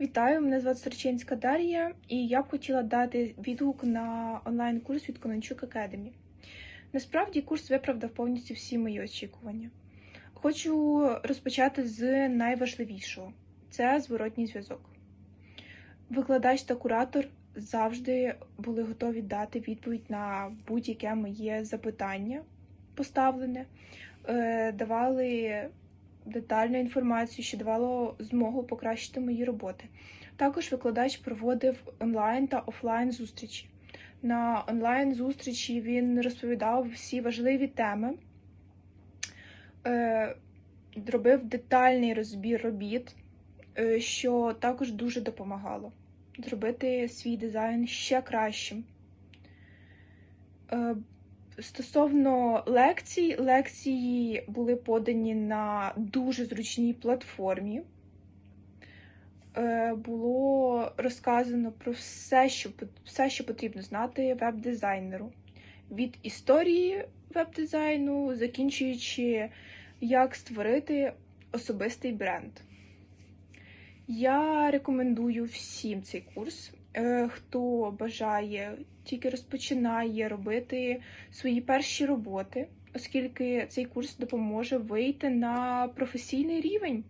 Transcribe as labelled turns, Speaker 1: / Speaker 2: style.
Speaker 1: Вітаю, мене звати Сорочинська Дар'я, і я б хотіла дати відгук на онлайн-курс від Конончук Academy. Насправді курс виправдав повністю всі мої очікування. Хочу розпочати з найважливішого це зворотній зв'язок. Викладач та куратор завжди були готові дати відповідь на будь-яке моє запитання поставлене, е, давали детальну інформацію, що давало змогу покращити мої роботи. Також викладач проводив онлайн та офлайн зустрічі. На онлайн зустрічі він розповідав всі важливі теми, е, робив детальний розбір робіт, е, що також дуже допомагало зробити свій дизайн ще кращим. Стосовно лекцій, лекції були подані на дуже зручній платформі. Е, Було розказано про все, що, все, що потрібно знати веб-дизайнеру. Від історії веб-дизайну, закінчуючи, як створити особистий бренд. Я рекомендую всім цей курс. Е, Хто бажає, тільки розпочинає робити свої перші роботи, оскільки цей курс допоможе вийти на професійний рівень.